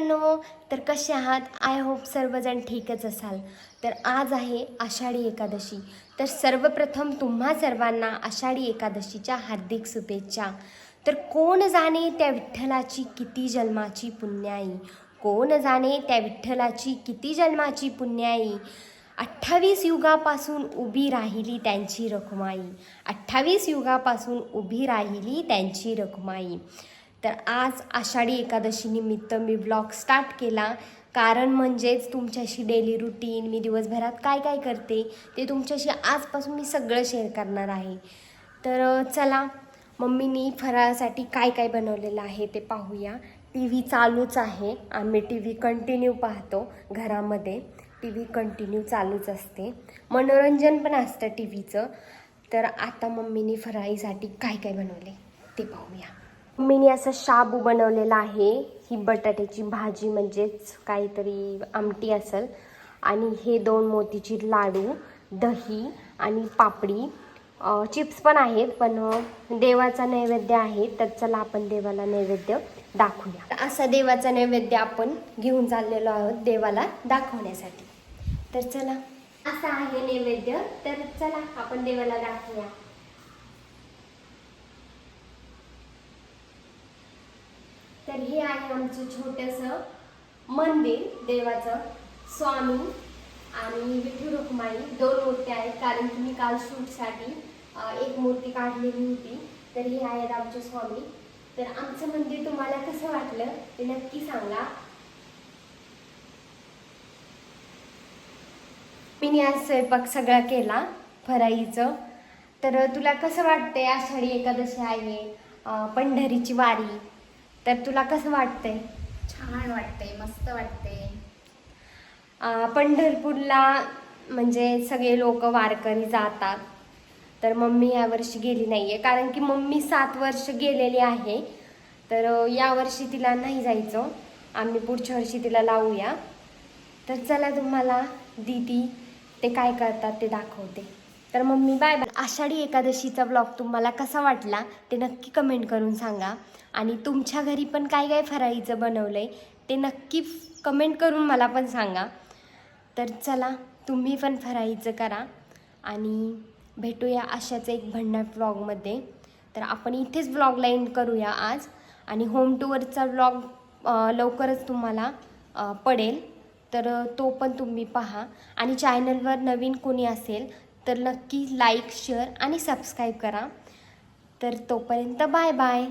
मित्रांनो तर कसे आहात? आय होप सर्वजण ठीकच असाल. तर आज आहे आषाढी एकादशी. तर सर्वप्रथम तुम्हा सर्वांना आषाढी एकादशीच्या हार्दिक शुभेच्छा. तर कोण जाणे त्या विठ्ठलाची किती जन्माची पुण्याई? कोण जाणे त्या विठ्ठलाची किती जन्माची पुण्याई? अठ्ठावीस युगापासून उभी राहिली त्यांची रखुमाई. अठ्ठावीस युगापासून उभी राहिली त्यांची रखुमाई. तर आज आषाढी एकादशी निमित्त मी ब्लॉग स्टार्ट केला. कारण म्हणजेच तुमच्याशी डेली रुटीन मी दिवसभरात काय काय करते ते तुमच्याशी आजपासून मी सगळं शेअर करणार आहे. तर चला मम्मीनी फराळासाठी काय काय बनवलेलं आहे ते पाहूया. टी व्ही चालूच आहे. आम्ही टी व्ही कंटिन्यू पाहतो घरामध्ये. टी व्ही कंटिन्यू चालूच असते. मनोरंजन पण असतं टी व्हीचं तर आता मम्मीनी फराळीसाठी काय काय बनवले ते पाहूया. मी असं शाबू बनवलेला आहे. ही बटाट्याची भाजी म्हणजेच काहीतरी आमटी असेल. आणि हे दोन मोतीची लाडू दही आणि पापडी. चिप्स पण आहेत पण देवाचा नैवेद्य आहे तर चला आपण देवाला नैवेद्य दाखवूया. असा देवाचा नैवेद्य आपण घेऊन चाललेलो आहोत देवाला दाखवण्यासाठी. तर चला. असा आहे नैवेद्य तर चला आपण देवाला दाखवूया. तर हे आहे आमचं छोटंसं मंदिर देवाचं. स्वामी आणि विठू रुक्माई. दोन मूर्त्या आहेत कारण की मी काल शूटसाठी एक मूर्ती काढलेली होती. तर हे आहेत आमचे स्वामी. तर आमचं मंदिर तुम्हाला कसं वाटलं ते नक्की सांगा. मी आज स्वयंपाक सगळा केला फराईचं तर तुला कसं वाटतंय आषाढी एकादशी आहे पंढरीची वारी? तर तुला कसं वाटतंय? छान वाटते मस्त वाटते अं, पंढरपूरला म्हणजे सगळे लोक वारकरी जातात. तर मम्मी यावर्षी गेली नाही आहे कारण की मम्मी सात वर्ष गेलेली आहे. तर अं, यावर्षी तिला नाही जायचं. आम्ही पुढच्या वर्षी तिला लावूया. तर चला तुम्हाला दीदी ते काय करतात ते दाखवते. तर मम्मी बाय बाय आषाढी एकादशीचा ब्लॉग तुम्हाला कसा वाटला ते नक्की कमेंट करून सांगा. आणि तुमच्या घरी पण काय काय फराळीचं बनवलं आहे ते नक्की कमेंट करून मला पण सांगा. तर चला तुम्ही पण फराळीचं करा. आणि भेटूया अशाच एक भन्नाट ब्लॉगमध्ये तर आपण इथेच ब्लॉगला एंड करूया आज. आणि होम टूवरचा ब्लॉग लवकरच तुम्हाला पडेल. तर तो पण तुम्ही पहा. आणि चॅनलवर नवीन कोणी असेल तर नक्की लाईक शेअर आणि सबस्क्राईब करा. तर तोपर्यंत बाय बाय